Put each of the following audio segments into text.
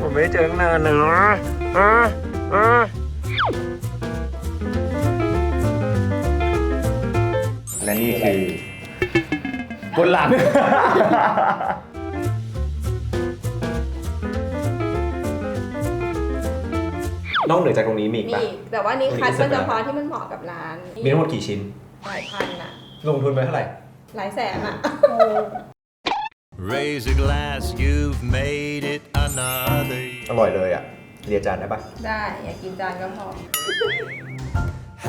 ผมไม่ได้เจอตั้งนานเลยนะอะอะและนี่คือบนหลัง นอกเหนือจากตรงนี้มีอีกมีปะอีกแต่ว่านี่คัดมีอีกเป็นเฉพาะที่มันเหมาะกับร้านมีทั้งหมดกี่ชิ้น หลายพันอะลงทุนไปเท่าไหร่ หลายแสนอะ Raise a glass, you've made it another year. อร่อยเลยอะเรียนจานได้ปะได้อยากกินจานก็พอ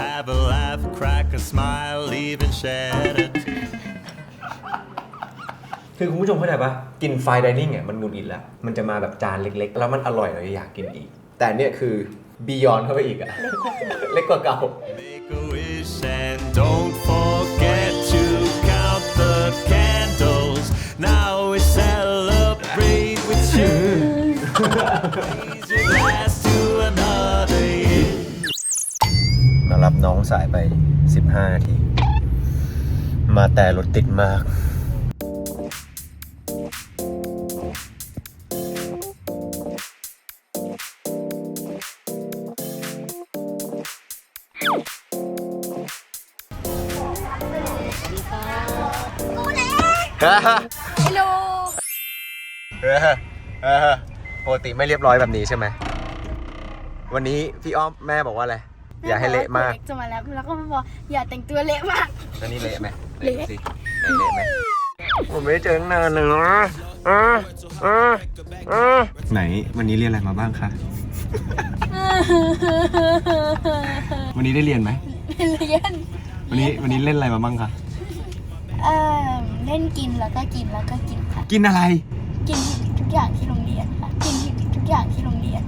Have a laugh, crack a smile, even shed a tear. คือคุณผู้ชมเข้าใจปะกินไฟดิเนิ่งเนี่ยมันหงุดหงิดแล้ว มันจะมาแบบจานเล็กๆ แล้วมันอร่อยเราอยากกินอีก แต่เนี่ยคือบียอนเข้าไปอีกอะเล็กกว่าเก่า Make a wish and don't มารับน้องสายไป 15 นาที มาแต่รถติดมากฮัลโหล เออเออ ปกติไม่เรียบร้อยแบบนี้ใช่ไหม วันนี้พี่อ้อมแม่บอกว่าอะไร อย่าให้เละมาก จะมาแล้วแล้วก็มาบอกอย่าแต่งตัวเละมากแล้วนี่เละไหมเละไหนดูสิไหนเละไหมผมไม่ได้เจอตั้งนานเลยนะอะอะอะไหนวันนี้เรียนอะไรมาบ้างคะ วันนี้ได้เรียนไหมเรียน วันนี้วันนี้เล่นอะไรมาบ้างคะเอ่อเล่นกินแล้วก็กินแล้วก็กินค่ะ กินอะไร กินทุกอย่างที่โรง อย่างที่โรงเรียน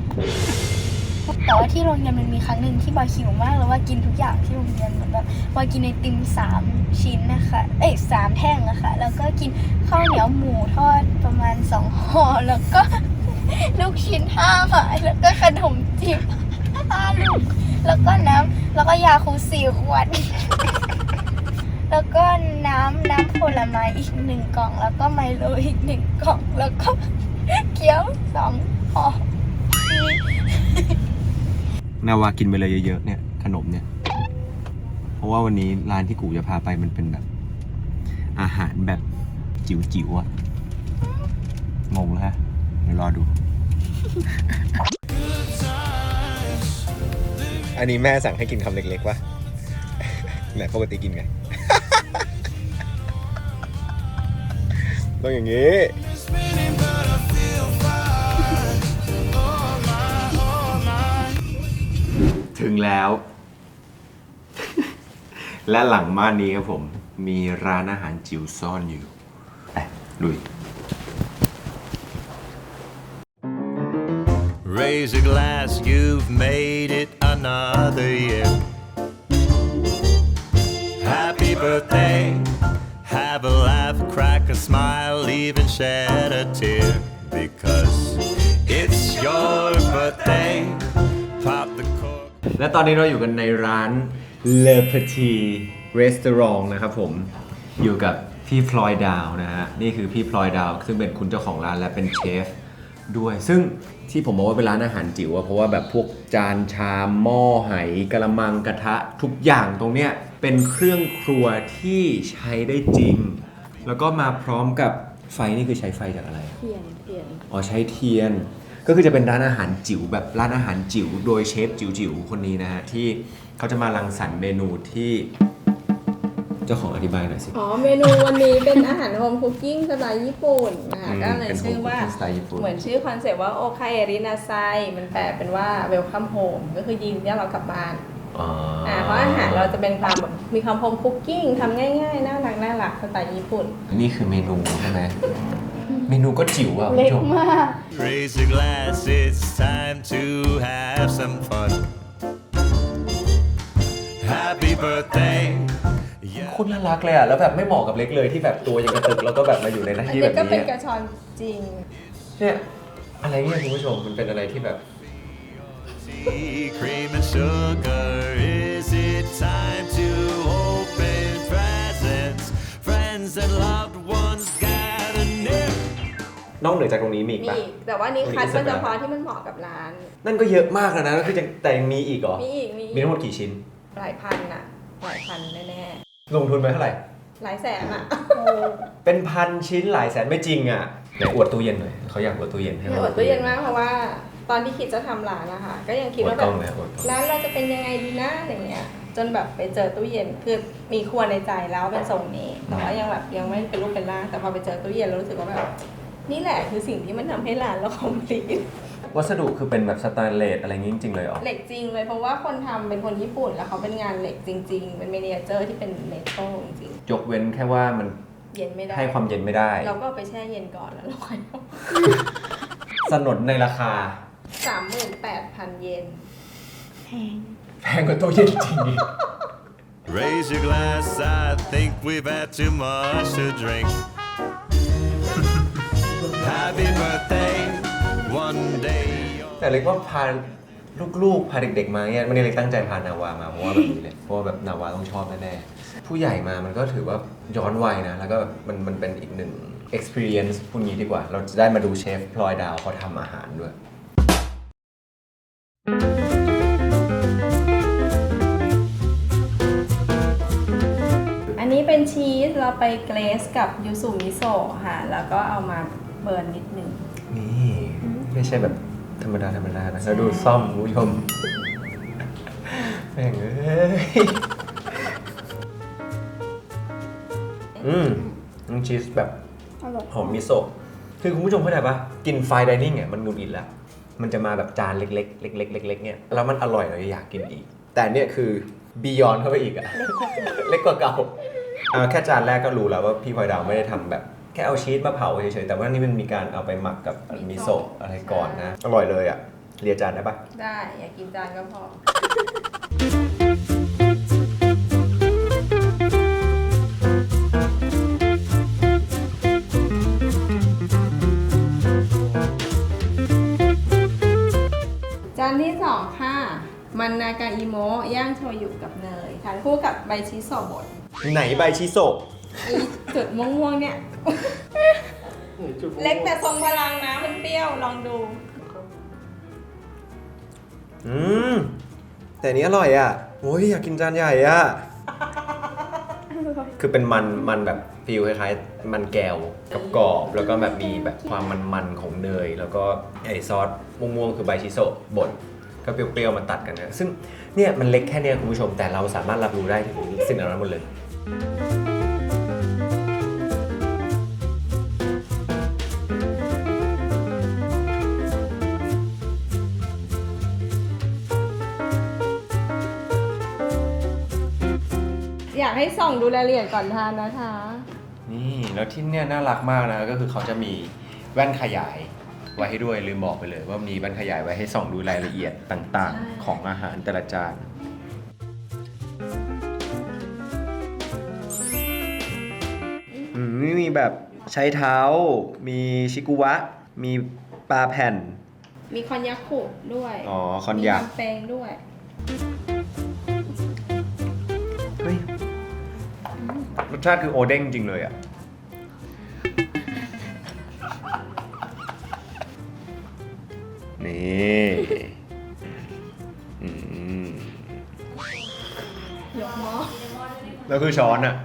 แต่ว่าที่โรงเรียนมันมีครั้งหนึ่งที่บอยหิวมากแล้วว่ากินทุกอย่างที่โรงเรียนเหมือนแบบบอยกินไอติมสามชิ้นนะคะ เอ้ยสามแท่งอะค่ะแล้วก็กินข้าวเหนียวหมูทอดประมาณสองห่อแล้วก็ลูกชิ้นห้าไม้แล้วก็ขนมจีบห้าลูกแล้วก็น้ำแล้วก็ยาคูสี่ขวด แล้วก็น้ำน้ำผลไม้อีกหนึ่งกล่อง แล้วก็ไมโลอีกหนึ่งกล่อง แล้วก็เกี๊ยวสอง นาวากินไปเลยเยอะๆเนี่ยขนมเนี่ย เพราะว่าวันนี้ร้านที่กูจะพาไปมันเป็นแบบ อาหารแบบจิ๋วๆอะงงแล้วฮะเดี๋ยวรอดู อันนี้แม่สั่งให้กินคำเล็กๆวะไหนปกติกินไง ต้องอย่างนี้ ถึงแล้ว และหลังบ้านนี้ครับผม มีร้านอาหารจิ๋วซ่อนอยู่ไปลุย Raise a glass, you've made it another year. Happy birthday, have a laugh, crack a smile, even shed a tear. Because it's your birthday. และตอนนี้เราอยู่กันในร้าน Le Petit Restaurant นะครับผม อยู่กับพี่พลอยดาวนะฮะ นี่คือพี่พลอยดาว ซึ่งเป็นคุณเจ้าของร้านและเป็นเชฟด้วย ซึ่งที่ผมบอกว่าเป็นร้านอาหารจิ๋วอะเพราะว่าแบบพวกจานชามหม้อไหกระมังกระทะทุกอย่างตรงเนี้ยเป็นเครื่องครัวที่ใช้ได้จริง แล้วก็มาพร้อมกับไฟนี่คือใช้ไฟจากอะไร เทียนเทียน อ๋อใช้เทียน ก็คือจะเป็นร้านอาหารจิ๋วแบบร้านอาหารจิ๋วโดยเชฟจิ๋วๆคนนี้นะฮะที่เขาจะมารังสรรค์เมนูที่เจ้าของอธิบายหน่อยสิ อ๋อ เมนูวันนี้เป็นอาหารโฮมคุกกิ้งสไตล์ญี่ปุ่นนะคะอืมก็เลยเป็นชื่อว่า home cooking สไตล์ญี่ปุ่น เหมือนชื่อคอนเซ็ปต์ว่าโอคาเอรินาไซมันแปลเป็นว่าเวลคัมโฮมก็คือยินดีต้อนรับกลับบ้านอ๋ออ่าเพราะอาหารเราจะเป็นความแบบมีความโฮมคุกกิ้งทำง่ายๆ น่ารักน่ารักสไตล์ญี่ปุ่น นี่คือเมนูใช่ไหม เมนูก็จิ๋วอะคุณเล็ผู้กชม มาก Raise a glass, it's time to have some fun. Happy birthday. Yeah. โคุณน่ารักเลยอะ แล้วแบบไม่เหมาะกับเล็กเลยที่แบบตัวยังกระตึกแล้วก็แบบมาอยู่ในหน้าอันที่นี้แบบก็เป็นนี้กอะระชอนจริง เนี่ยอะไรเนี่ยคุณผู้ชมมันเป็นอะไรที่แบบ Tea, cream and sugar. Is it time to open presents? Friends and loved ones gather near. นอกเหนือจากตรงนี้มีอีกมีปะ อีกแต่ว่านี่วันนี้คัดเสร็ก็จไปเฉแล้วพาะที่มันเหมาะกับร้าน นั่นก็เยอะมากแล้วนะก็คือยังแต่ยังมีอีกเหรอ มีอีกมีมีทั้งหมดกี่ชิ้น หลายพันอะหลายพันแน่ลงทุนไปเท่าไหร่ ๆหลายแสนอะเป็นพันชิ้นหลายแสนไม่จริงอะไหนอวดตู้เย็นหน่อยเขาอยากอวดตู้เย็นให้ไม่เราอดตู้เย็นมากเพราะว่าตอนที่คิดจะทำร้านนะคะก็ยังคิดอวดว่าแบกล้อบ งเลยอวดกล้องร้านเราจะเป็นยังไงดีนะอะไรเงี้ย จนแบบไปเจอตู้เย็นคือมีครัวในใจแล้วเป็นทรงนี้แต่ว่ายังแบบยังไม่เป็นรูปเป็นร่างแต่พอไปเจอตู้เย็นเรารู้สึกว่าแบบ นี่แหละคือสิ่งที่มันทำให้ร้านเราคอมพลีทวัสดุคือเป็นแบบสแตนเลสอะไรอย่างงี้จริงๆเลยเหรอ เหล็กจริงเลยเพราะว่าคนทำเป็นคนญี่ปุ่นแล้วเขาเป็นงานเหล็กจริง ๆ เป็นเมเนเจอร์ที่เป็นเมทัลจริงยกเว้นแค่ว่ามันๆเย็นไม่ได้ ให้ความเย็นไม่ได้ เราก็เอาไปแช่เย็นก่อนแล้วเราค่อยสนนในราคา สามหมื่นแปดพันเยน แพง แพงกว่าตู้เย็นจริงดิ Raise your glass, I think we've had too much to drink. Happy birthday, one day. แต่เล็กว่าพาลูกๆ พาเด็ก ๆ มาเนี่ยไม่ได้เล็กตั้งใจพานาวามาเพราะว่าแบบนี้เลยเพราะว่าแบบนาวาต้องชอบแน่ๆผู้ใหญ่มามันก็ถือว่าย้อนวัยนะ แล้วก็แบบมันมันเป็นอีกหนึ่ง experience พูดงี้ดีกว่า เราจะได้มาดูเชฟพลอยดาวเขาทำอาหารด้วย อันนี้เป็นชีสเราไปเกรสกับยูสุมิโซะค่ะ แล้วก็เอามา เบิร์นนิดนึงนี่ไม่ใช่แบบธรรมดาธรรมดานะแล้วดูซ่อมคุณผู้ชมแม่งเอ้ยอืมน้ำชีสแบบอร่อยหอมมิโซะคือคุณผู้ชมเข้าใจปะกินไฟดิเนิ่งเนี่ยมันหงุดหงิดแล้ว มันจะมาแบบจานเล็กๆเล็กๆเล็กๆเนี่ยแล้วมันอร่อยเราอยากกินอีก แต่เนี่ยคือบียอนเข้าไปอีกอะเล็กกว่าเก่าอ่าแค่จานแรกก็รู้แล้วว่าพี่พลอยดาวไม่ได้ทำแบบแค่เอาชีสมาเผาเฉยๆแต่ว่านี่มันมีการเอาไปหมักกับมิโซะอะไรก่อนนะ อร่อยเลยอะเรียจานได้ปะได้ อยากกินจานก็พอ จานที่สองค่ะ มันนากาอิโมะย่างโชยุกับเนยทานคู่กับใบชีสโซบดไหนใบชิโซะ อีจุดม่วงๆเนี่ยเล็กแต่ทรงพลังนะมันเปรี้ยวลองดู อืม แต่อันนี้อร่อยอะโอ้ยอยากกินจานใหญ่อะคือเป็นมันมันแบบฟิลคล้ายๆ มันแก้วกับกรอบๆแล้วก็แบบมีแบบความมันๆของเนย แล้วก็ไอซอสม่วงๆคือใบชิโซะบดก็เปรี้ยวๆมาตัดกันนะซึ่งเนี่ยมันเล็กแค่เนี้ยคุณผู้ชมแต่เราสามารถรับรู้ได้ถึงสิ่งเหล่านั้นหมดเลยากให้ส่องดูรายละเอียดก่อนทานนะคะ นี่แล้วที่เนี่ยน่ารักมากนะก็คือเขาจะมีแว่นขยายไว้ให้ด้วยลืมบอกไปเลย ว่ามีแว่นขยายไว้ให้ส่องดูรายละเอียดต่างใช่ๆของอาหารแต่ละจานอืมนี่มีแบบใช้เท้า มีชิกุวะ มีปลาแผ่น มีคอนยักขุด้วย อ๋อคอนยัก มีำแปงด้วย รสชาติคือโอเด้งจริงเลยอะนี่อืมยกหม้อแล้วคือช้อนอะ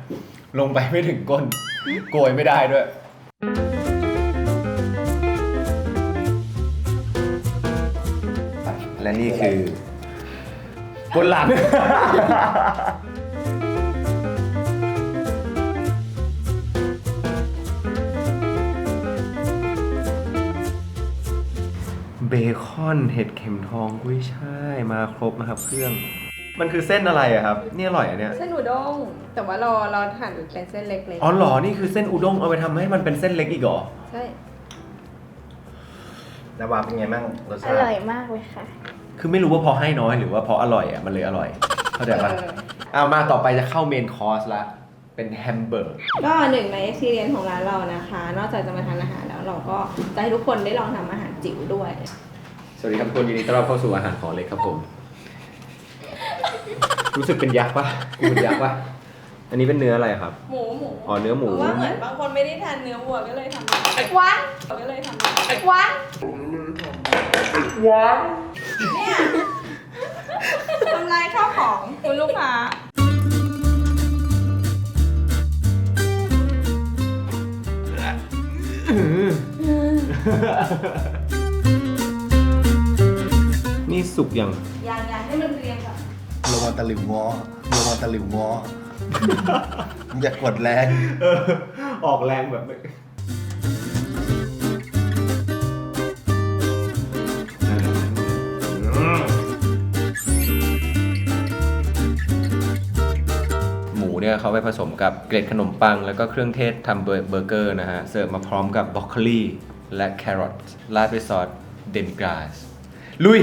ลงไปไม่ถึงก้น โกยไม่ได้ด้วย และนี่คือบนหลัง เบคอนเห็ดเข็มทองกุ้ยช่ายมาครบนะครับเครื่อง มันคือเส้นอะไรอะครับ นี่อร่อยอะเนี่ย เส้นอุด้งแต่ว่าเราเราหั่นเป็นเส้นเล็กอ๋อเหรอ นี่คือเส้นอุด้งเอาไปทำให้มันเป็นเส้นเล็กอีกเหรอ ๆใช่นาวาเป็นไงบ้างรสอชาติร่อยมากเลยค่ะ คือไม่รู้ว่าเพอให้น้อยหรือว่าเพราะอร่อยอะมันเลยอร่อย เข้าใจปะเออเอามาต่อไปจะเข้าเมนคอร์สละ เป็นแฮมเบอร์กก็หนึ่งใน experience ของร้านเรานะคะ นอกจากจะมาทานอาหารแล้วเราก็จะให้ทุกคนได้ลองทำอาหาร จิ๋วด้วย สวัสดีครับทุกคนยินดีต้อนรับเข้าสู่อาหารของเล็กครับผม รู้สึกเป็นยักษ์ปะกูเป็นยักษ์ปะอันนี้เป็นเนื้ออะไรครับ หมูหมูอ๋อเนื้อหมู เพราะว่าเหมือนบางคนไม่ได้ทานเนื้อวัวก็เลยทำวันก็เลยทำวันเนี่ยทำลายข้าวของคุณลูกค้า นี่สุกยังยางยางให้มันเรียงก่อนระวังตะหลิวง้อระวังตะหลิวง้อ อย่ากดแรงเออออกแรงแบบไม่หมูเนี่ยเขาไปผสมกับเกล็ดขนมปัง แล้วก็เครื่องเทศทำเบอร์เบอร์เกอร์นะฮะ เสิร์ฟมาพร้อมกับบรอกโคลีและแครอทราดด้วยซอสเดมิกราสลุย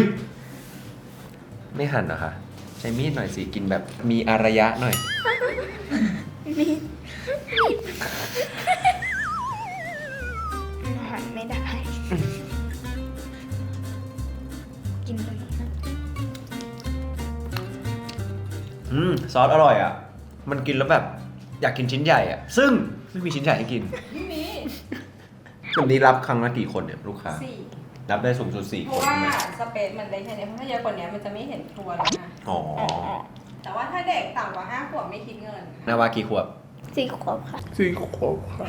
ไม่หั่นเหรอคะใช้มีดหน่อยสิกินแบบมีอารยะหน่อยหันไม่ได้ กินเลยอืมซอสอร่อยอะ มันกินแล้วแบบ อยากกินชิ้นใหญ่อะ ซึ่งไม่มีชิ้นใหญ่ให้กินไม่มีแบบนี้รับครั้งละกี่คนเนี่ยลูกค้าสี่ รับได้สูงสุดสี่เพคราะนว่าใช่ไหมสเปซมันได้แค่นี้เพราะถ้าเยอะกว่านี้มันจะไม่เห็นครัวแล้วนะอ๋อแต่ว่าถ้าเด็กต่ำกว่าห้าขวบไม่คิดเงินนาวากี่ขวบ สี่ขวบค่ะ สี่ขวบค่ะ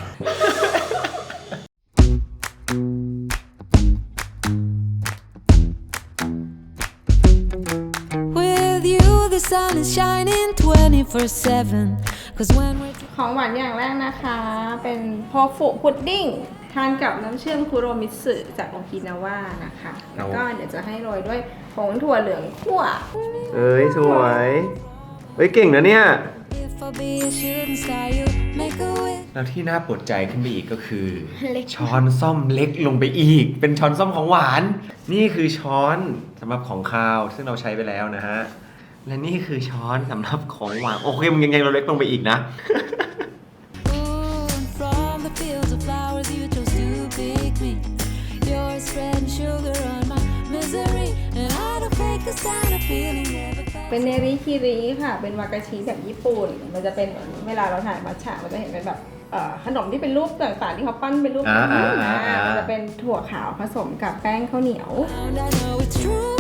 With you, the sun is shining 24 7. Cause when we're ของหวานอย่างแรกนะคะ เป็นโพฟุพุดดิ้ง ทานกับน้ำเชื่อมคุโรมิสึจากโอกินาว่านะคะ แล้วก็เดี๋ยวจะให้โรยด้วยผงถั่วเหลืองคั่ว เอ้ย สวยเฮ้ย เก่งนะเนี่ย if I be a shooting star, you make a wish. แล้วที่น่าปวดใจขึ้นไปอีกก็คือเล็กช้อนซ่อมเล็กลงไปอีก เป็นช้อนซ่อมของหวาน นี่คือช้อนสำหรับของคาวซึ่งเราใช้ไปแล้วนะฮะ และนี่คือช้อนสำหรับของหวาน โอเคมันยังไงเราเล็กลงไปอีกนะ เป็นเนริคิริค่ะ เป็นวากาชิแบบญี่ปุ่น มันจะเป็นเหมือนเวลาเราถ่ายมัทฉะมันจะเห็นเป็นแบบเอ่อขนมที่เป็นรูปต่างๆที่เขาปั้นเป็นรูปอ่าอ่านะอ่า มันจะเป็นถั่วขาวผสมกับแป้งข้าวเหนียว And I know it's true.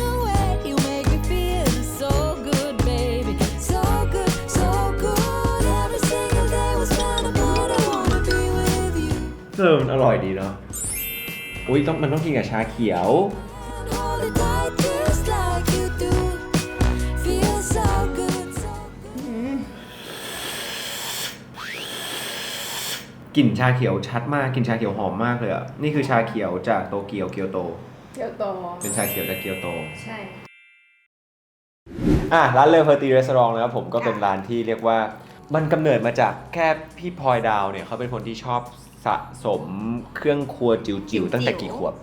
The way you make me feel is so good, baby. So good, so good. Every single day was kind of good. I wanna be with you. เออมันอร่อยดีเนาะ อุ้ยต้องมันต้องกินกับชาเขียว กลิ่นชาเขียวชัดมากกลิ่นชาเขียวหอมมากเลยอะ นี่คือชาเขียวจากโตเกียวเกียวโต เกียวโต เป็นชาเขียวจากเกียวโต ใช่ อะร้านเลอเพอร์ตีรีสอร์ทนะครับผมก็เป็นร้านที่เรียกว่ามันกำเนิดมาจากแค่พี่พลอยดาวเนี่ยเขาเป็นคนที่ชอบสะสมเครื่องครัวจิ๋วๆตั้งแต่กี่ขวบ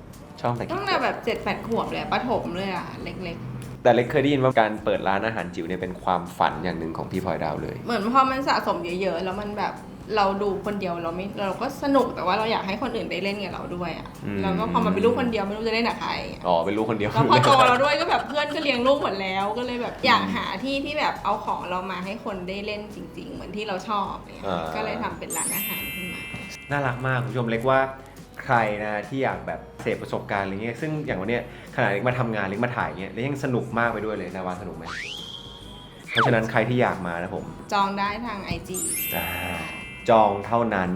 ชอบตั้งแต่ตั้กี่งขแต่วบแบบเจ็ดแปดขวบเลยอะประถมเลยอะ เล็กแต่เล็กเคยได้ยินว่าการเปิดร้านอาหารจิ๋วเนี่ยเป็นความฝันอย่างหนึ่งของพี่พลอยดาวเลย ๆ เหมือนพอมันสะสมเยอะๆ แล้วมันแบบเราดูคนเดียวเราไม่เราก็สนุกแต่ว่าเราอยากให้คนอื่นได้เล่นกับเราด้วยอะอืม แล้วก็พอมาเป็นลูกคนเดียวไม่รู้จะเล่นกับใครอ๋อเป็นลูกคนเดียว แล้วพอโตเราด้วยก็แบบเพื่อนก็เลี้ยงลูกหมดแล้วก็เลยแบบอยากหาที่ที่แบบเอาของเรามาให้คนได้เล่นจริง ๆ เหมือนที่เราชอบเนี่ยอ่า ก็เลยทำเป็นร้านอาหารขึ้นมา น่ารักมากคุณผู้ชมเล็กว่า ใครนะที่อยากแบบเสพประสบการณ์อะไรเงี้ยซึ่งอย่างวันเนี้ยขณะเล็กมาทำงานเล็กมาถ่ายเงี้ยแล้วยังสนุกมากไปด้วยเลยนาวาสนุกไหมเพราะฉะนั้นใครที่อยากมานะผมจองได้ทาง IG อ่าจองเท่านั้น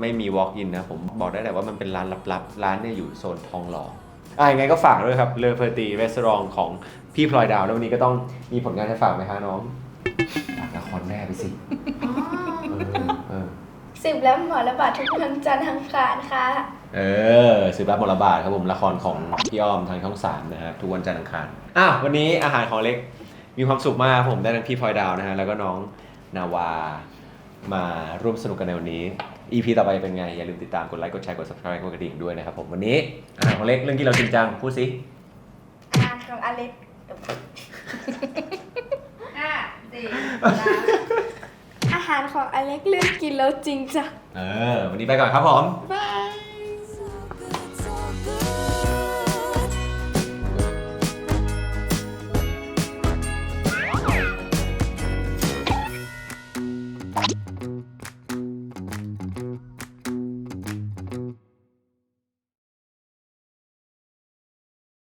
ไม่มี walk in นะผมบอกได้แต่ว่ามันเป็นร้านลับๆ ร้านเนี่ยอยู่โซนทองหล่ออะยังไงก็ฝากด้วยครับเลอเพอร์ตีรีสอร์ทของพี่พลอยดาวแล้ววันนี้ก็ต้องมีผลงานให้ฝากไหมคะน้องฝากละครแม่ไปสิ เออเออ สิบแล้วหมอระบาดทุกวันจันทร์อังคารค่ะ เออสืบรับมรบาทครับผมละครของพี่อ้อมทางช่องสามนะฮะทุกวันจันทร์อังคารอะวันนี้อาหารของเล็กมีความสุขมากผมได้ทั้งพี่พลอยดาวนะฮะแล้วก็น้องนาวามาร่วมสนุกกันในวันนี้ EP ต่อไปเป็นไง อย่าลืมติดตามกดไลค์กดแชร์กด subscribe กดกระดิ่งด้วยนะครับผมวันนี้อาหารของเล็กเรื่องที่เราจริงจังพูดสิอาหารของอเล็กห้าสี่อา หารของอเล็กเรื่องกินแล้วจริงจ้ะ เออ วันนี้ไปก่อนครับผม บาย